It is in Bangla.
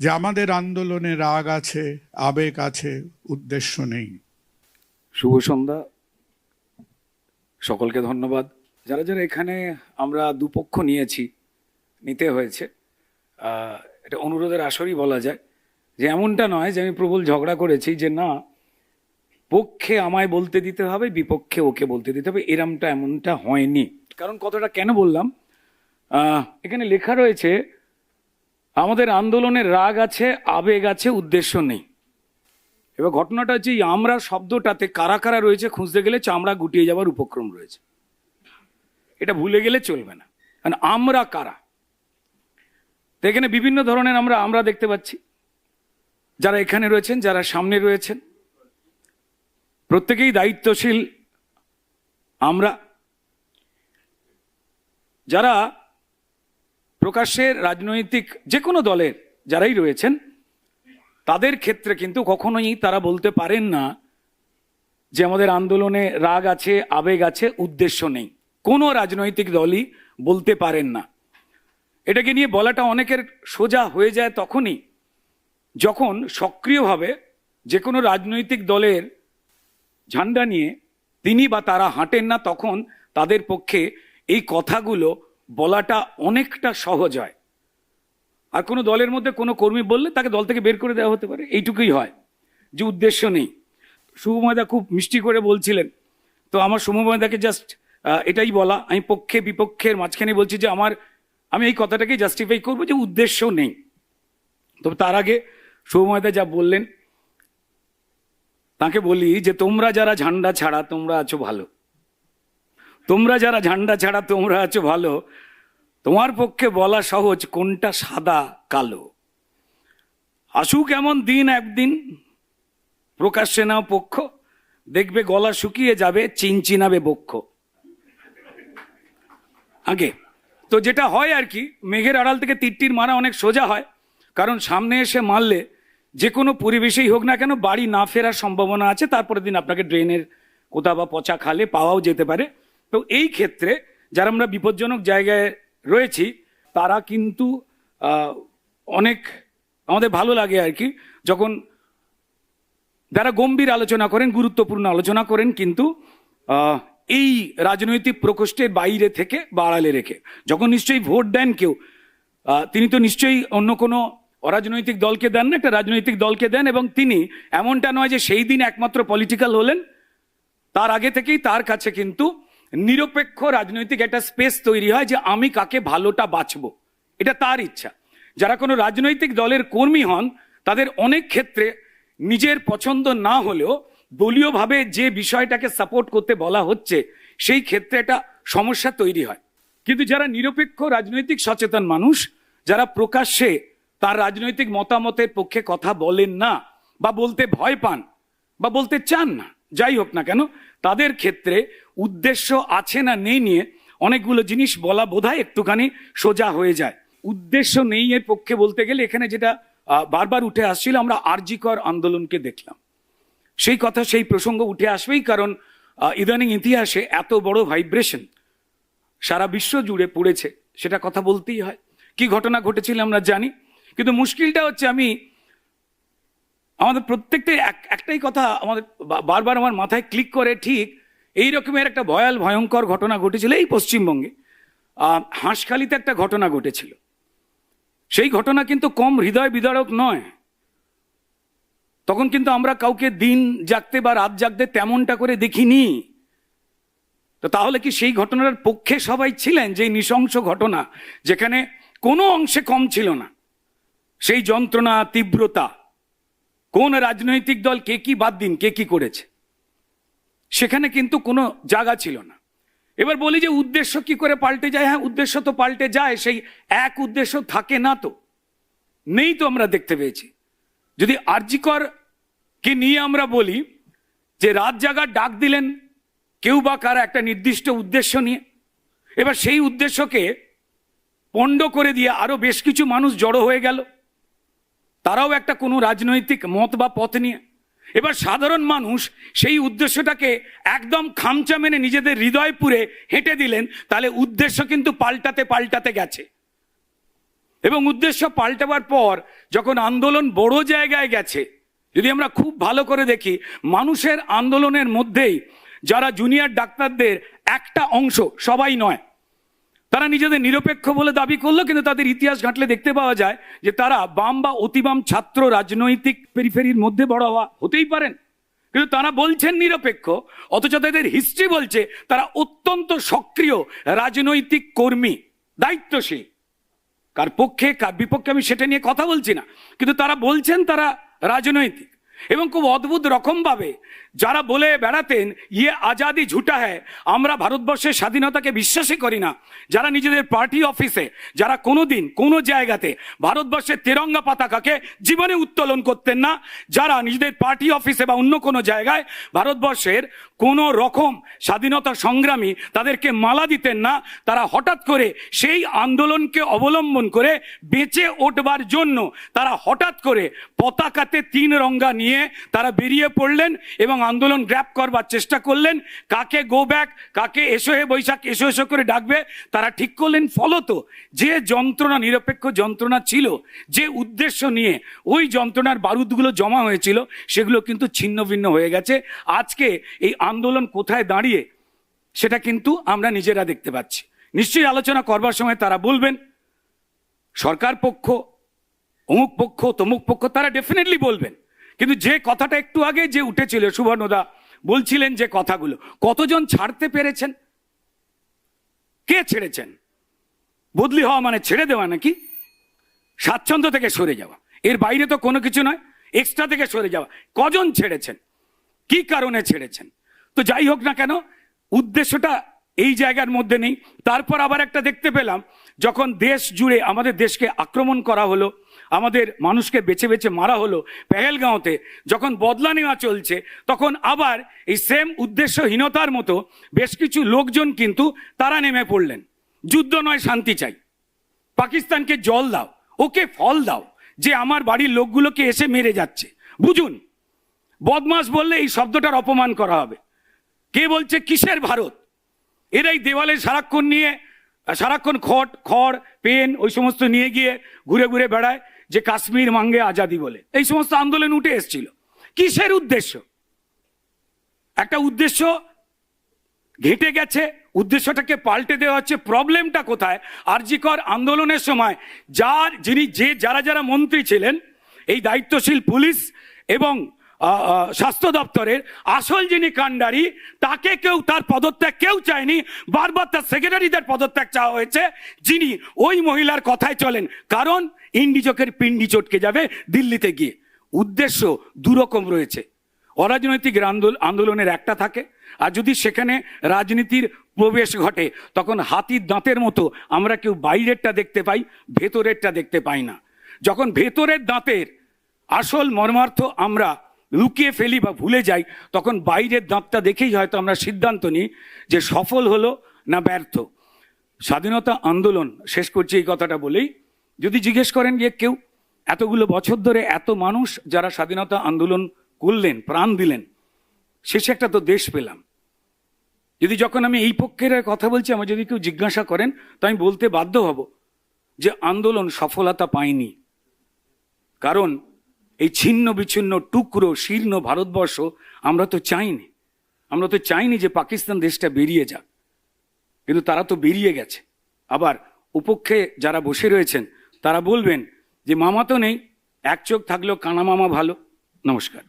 যে আমাদের আন্দোলনে রাগ আছে, আবেগ আছে, উদ্দেশ্য নেই। শুভ সন্ধ্যা। সকলকে ধন্যবাদ। যারা যারা এখানে আমরা দুপক্ষ নিয়েছি, নিতে হয়েছে এটা অনুরোধের আসরই বলা যায় যে এমনটা নয় যে আমি প্রবল ঝগড়া করেছি যে না, পক্ষে আমায় বলতে দিতে হবে, বিপক্ষে ওকে বলতে দিতে হবে, এরমটা এমনটা হয়নি। কারণ কথাটা কেন বললাম? এখানে লেখা রয়েছে আমাদের আন্দোলনের রাগ আছে, আবেগ আছে, উদ্দেশ্য নেই। এবার ঘটনাটা হচ্ছে আমরা শব্দটাতে কারা কারা রয়েছে খুঁজতে গেলে চামড়া গুটিয়ে যাওয়ার উপক্রম রয়েছে। এটা ভুলে গেলে চলবে না। কারণ আমরা কারা? এখানে বিভিন্ন ধরনের আমরা আমরা দেখতে পাচ্ছি। যারা এখানে রয়েছেন, যারা সামনে রয়েছেন, প্রত্যেকেই দায়িত্বশীল আমরা। যারা প্রকাশ্যের রাজনৈতিক যে কোনো দলের যারাই রয়েছেন, তাদের ক্ষেত্রে কিন্তু কখনোই তারা বলতে পারেন না যে আমাদের আন্দোলনে রাগ আছে, আবেগ আছে, উদ্দেশ্য নেই। কোনো রাজনৈতিক দলই বলতে পারেন না। এটাকে নিয়ে বলাটা অনেকের সোজা হয়ে যায় তখনই, যখন সক্রিয়ভাবে যে কোনো রাজনৈতিক দলের ঝান্ডা নিয়ে তিনি বা তারা হাঁটেন না, তখন তাদের পক্ষে এই কথাগুলো বলাটা অনেকটা সহজ হয়। আর কোনো দলের মধ্যে কোনো কর্মী বললে তাকে দল থেকে বের করে দেওয়া হতে পারে। এইটুকুই হয়, যে উদ্দেশ্য নেই। শুভময়দা খুব মিষ্টি করে বলছিলেন। তো আমার শুভময়দাকে জাস্ট এটাই বলা। আমি পক্ষে বিপক্ষের মাঝখানে বলছি যে আমার, আমি এই কথাটাকে জাস্টিফাই করব যে উদ্দেশ্য নেই। তবে তার আগে শুভময়দা যা বললেন, তাকে বলি যে তোমরা যারা ঝান্ডা ছাড়া তোমরা আছো ভালো। তোমরা যারা ঝান্ডা ছাড়া তোমরা আছো ভালো, তোমার পক্ষে বলা সহজ কোনটা সাদা, কালো? আসুক এমন দিন একদিন, প্রকাশ্যে নাও পক্ষ, দেখবে গলা শুকিয়ে যাবে, চিনচিনাবে বক্ষ। আগে, তো যেটা হয় আর কি, মেঘের আড়াল থেকে তীরটির মারা অনেক সোজা হয়, কারণ সামনে এসে মারলে যে কোনো পরিবেশেই হোক না কেন, বাড়ি না ফেরার সম্ভাবনা আছে, তারপরের দিন আপনাকে ড্রেনের কোথাও বা পচা খালে পাওয়াও যেতে পারে। তো এই ক্ষেত্রে যারা আমরা বিপজ্জনক জায়গায় রয়েছি, তারা কিন্তু অনেক আমাদের ভালো লাগে আর কি। যখন যারা গম্ভীর আলোচনা করেন, গুরুত্বপূর্ণ আলোচনা করেন কিন্তু এই রাজনৈতিক প্রকোষ্ঠের বাইরে থেকে বাড়ালে রেখে। যখন নিশ্চয়ই ভোট দেন কেউ তিনি তো নিশ্চয়ই অন্য কোনো অরাজনৈতিক দলকে দেন না, একটা রাজনৈতিক দলকে দেন এবং তিনি এমনটা নয় যে সেই দিন একমাত্র পলিটিক্যাল হলেন, তার আগে থেকেই তার কাছে কিন্তু নিরপেক্ষ রাজনৈতিক একটা স্পেস তৈরি হয় যে আমি কাকে ভালোটা বাঁচবো। এটা তার ইচ্ছা। যারা কোনো রাজনৈতিক দলের কর্মী হন, তাদের অনেক ক্ষেত্রে নিজের পছন্দ না হলেও দলীয়ভাবে যে বিষয়টাকে সাপোর্ট করতে বলা হচ্ছে, সেই ক্ষেত্রে একটা সমস্যা তৈরি হয়। কিন্তু যারা নিরপেক্ষ রাজনৈতিক সচেতন মানুষ, যারা প্রকাশ্যে তার রাজনৈতিক মতামতের পক্ষে কথা বলেন না, বা বলতে ভয় পান, বা বলতে চান না, যাই হোক না কেন তাদের ক্ষেত্রে উদ্দেশ্য আছে না নেই নিয়ে অনেকগুলো জিনিস বলা বোধহয় একটুখানি সোজা হয়ে যায়। উদ্দেশ্য নেই এর পক্ষে বলতে গেলে এখানে যেটা বারবার উঠে আসছিল, আমরা আরজিকর আন্দোলনকে দেখলাম। সেই কথা, সেই প্রসঙ্গ উঠে আসবেই কারণ ইদানিং ইতিহাসে এত বড় ভাইব্রেশন। সারা বিশ্ব জুড়ে পড়েছে, সেটা কথা বলতেই হয়। কি ঘটনা ঘটেছিল আমরা জানি, কিন্তু মুশকিলটা হচ্ছে আমি আমাদের প্রত্যেকটাই এক, একটাই কথা আমাদের বারবার আমার মাথায় ক্লিক করে, ঠিক এই রকমের একটা ভয়াল, ভয়ঙ্কর ঘটনা ঘটেছিল এই পশ্চিমবঙ্গে। হাঁসখালিতে একটা ঘটনা ঘটেছিল। সেই ঘটনা কিন্তু কম হৃদয় বিদারক নয়। তখন কিন্তু আমরা কাউকে দিন জাগতে বা রাত জাগতে তেমনটা করে দেখিনি। তো তাহলে কি সেই ঘটনার পক্ষে সবাই ছিলেন যে নৃশংস ঘটনা, যেখানে কোনো অংশে কম ছিল না? সেই যন্ত্রণা, তীব্রতা কোন রাজনৈতিক দল কে কি বাদ দিন, কে কি করেছে? সেখানে কিন্তু কোনো জায়গা ছিল না। এবার বলি যে উদ্দেশ্য কি করে পাল্টে যায়? হ্যাঁ উদ্দেশ্য তো পাল্টে যায়, সেই এক উদ্দেশ্য থাকে না তো। নেই তো আমরা দেখতে পেয়েছি। যদি আরজিকর কে নিয়ে আমরা বলি যে রাত জাগার ডাক দিলেন কেউ বা কারা একটা নির্দিষ্ট উদ্দেশ্য নিয়ে, এবার সেই উদ্দেশ্যকে পণ্ড করে দিয়ে আরও বেশ কিছু মানুষ জড়ো হয়ে গেল। তারাও একটা কোনো রাজনৈতিক মত বা পথ নিয়ে। এবার সাধারণ মানুষ সেই উদ্দেশ্যটাকে একদম খামচা মেনে নিজেদের হৃদয় পুরে হেঁটে দিলেন, তাহলে উদ্দেশ্য কিন্তু পাল্টাতে পাল্টাতে গেছে। এবং উদ্দেশ্য পাল্টাবার পর যখন আন্দোলন বড় জায়গায় গেছে, যদি আমরা খুব ভালো করে দেখি, মানুষের আন্দোলনের মধ্যেই যারা জুনিয়র ডাক্তারদের একটা অংশ সবাই নয় তারা নিজেদের নিরপেক্ষ বলে দাবি করল, কিন্তু তাদের ইতিহাস ঘাঁটলে দেখতে পাওয়া যায় যে তারা বাম বা অতিবাম ছাত্র রাজনৈতিক পেরিফেরির মধ্যে বড় হওয়া হতেই পারেন। কিন্তু তারা বলছেন নিরপেক্ষ, অথচ তাদের হিস্ট্রি বলছে তারা অত্যন্ত সক্রিয় রাজনৈতিক কর্মী, দায়িত্বশীল। কার পক্ষে, কার বিপক্ষে আমি সেটা নিয়ে কথা বলছি না, কিন্তু তারা বলছেন তারা রাজনৈতিক। এবং খুব অদ্ভুত রকমভাবে যারা বলে বেড়াতেন ইয়ে আজাদি ঝুটা হ্যায়, আমরা ভারতবর্ষের স্বাধীনতাকে বিশ্বাসই করি না। যারা নিজেদের পার্টি অফিসে, যারা কোনোদিন কোনো জায়গাতে ভারতবর্ষের তেরঙ্গা পতাকাকে জীবনে উত্তোলন করতেন না, যারা নিজেদের পার্টি অফিসে বা অন্য কোনো জায়গায় ভারতবর্ষের কোনো রকম স্বাধীনতা সংগ্রামী তাদেরকে মালা দিতেন না, তারা হঠাৎ করে সেই আন্দোলনকে অবলম্বন করে বেঁচে ওঠবার জন্য তারা হঠাৎ করে পতাকাতে তিন রঙ্গা নিয়ে তারা বেরিয়ে পড়লেন এবং আন্দোলন গ্র্যাপ করবার চেষ্টা করলেন। কাকে গো ব্যাক কাকে এসো হে বৈশাখ, এসো এসো করে ডাকবে, তারা ঠিক করলেন। ফলত যে যন্ত্রণা, নিরপেক্ষ যন্ত্রণা ছিল, যে উদ্দেশ্য নিয়ে ওই যন্ত্রণার বারুদগুলো জমা হয়েছিল, সেগুলো কিন্তু ছিন্ন ভিন্ন হয়ে গেছে। আজকে এই আন্দোলন কোথায় দাঁড়িয়ে, সেটা কিন্তু আমরা নিজেরা দেখতে পাচ্ছি। নিশ্চয়ই আলোচনা করবার সময় তারা বলবেন, সরকার পক্ষ, অমুক পক্ষ, তমুক পক্ষ, তারা ডেফিনেটলি বলবেন। কিন্তু যে কথাটা একটু আগে যে উঠেছিল, সুবর্ণদা, বলছিলেন যে কথাগুলো, কতজন ছাড়তে পেরেছেন? কে ছেড়েছেন? বদলি হওয়া মানে ছেড়ে দেওয়া নাকি? স্বাচ্ছন্দ্য থেকে সরে যাওয়া। এর বাইরে তো কোনো কিছু নয় এক্সট্রা থেকে সরে যাওয়া। কজন ছেড়েছেন? কি কারণে ছেড়েছেন? তো যাই হোক না কেন, উদ্দেশ্যটা এই জায়গার মধ্যে নেই। তারপর আবার একটা দেখতে পেলাম, যখন দেশ জুড়ে আমাদের দেশকে আক্রমণ করা হলো, আমাদের মানুষকে বেছে বেছে মারা হলো পেহেলগাঁওতে, যখন বদলা নেওয়া চলছে, তখন আবার এই সেম উদ্দেশ্যহীনতার মতো বেশ কিছু লোকজন কিন্তু তারা নেমে পড়লেন। যুদ্ধ নয়, শান্তি চাই। পাকিস্তানকে জল দাও, ওকে ফল দাও, যে আমার বাড়ির লোকগুলোকে এসে মেরে যাচ্ছে। বুঝুন বদমাস বললে এই শব্দটার অপমান করা হবে। কে বলছে, কিসের ভারত? এরাই দেওয়ালে সারাক্ষণ নিয়ে সারাক্ষণ খট, খড়, পেন, ওই সমস্ত নিয়ে গিয়ে ঘুরে ঘুরে বেড়ায় যে কাশ্মীর মাঙ্গে আজাদি বলে। এই সমস্ত আন্দোলন উঠে এসছিল। কিসের উদ্দেশ্য? একটা উদ্দেশ্য ঘেটে গেছে, উদ্দেশ্যটাকে পাল্টে দেওয়া হচ্ছে। প্রবলেমটা কোথায়? আরজিকর আন্দোলনের সময় যার, যিনি যে, যারা যারা মন্ত্রী ছিলেন, এই দায়িত্বশীল পুলিশ এবং স্বাস্থ্য দপ্তরের আসল যিনি কাণ্ডারি, তাকে কেউ তার পদত্যাগ কেউ চায়নি, বারবার তার সেক্রেটারিদের পদত্যাগ চাওয়া হয়েছে, যিনি ওই মহিলার কথায় চলেন। কারণ ইন্ডিচকের পিন্ডি চটকে যাবে দিল্লিতে গিয়ে। উদ্দেশ্য দুরকম রয়েছে। অরাজনৈতিক আন্দোল- আন্দোলনের একটা থাকে, আর যদি সেখানে রাজনীতির প্রবেশ ঘটে, তখন হাতির দাঁতের মতো আমরা কেউ বাইরেরটা দেখতে পাই, ভেতরেরটা দেখতে পাই না। যখন ভেতরের দাঁতের আসল মর্মার্থ আমরা লুকিয়ে ফেলি বা ভুলে যাই, তখন বাইরের দাঁতটা দেখেই হয়তো আমরা সিদ্ধান্ত নিই যে সফল হলো না ব্যর্থ। স্বাধীনতা আন্দোলন, শেষ করছি এই কথাটা বলেই। যদি জিজ্ঞেস করেন যে কেউ, এতগুলো বছর ধরে এত মানুষ যারা স্বাধীনতা আন্দোলন করলেন, প্রাণ দিলেন, শেষে একটা তো দেশ পেলাম। যদি যখন আমি এই পক্ষের কথা বলছি আমার যদি কেউ জিজ্ঞাসা করেন, তো আমি বলতে বাধ্য হব যে আন্দোলন সফলতা পায়নি কারণ এই ছিন্ন বিচ্ছিন্ন টুকরো, শীর্ণ ভারতবর্ষ আমরা তো চাইনি। আমরা তো চাইনি যে পাকিস্তান দেশটা বেরিয়ে যাক। কিন্তু তারা তো বেরিয়ে গেছে। আবার উপক্ষে যারা বসে রয়েছেন, তারা বলবেন যে মামা তো নেই, এক চোখ থাকলেও কানা মামা ভালো। নমস্কার।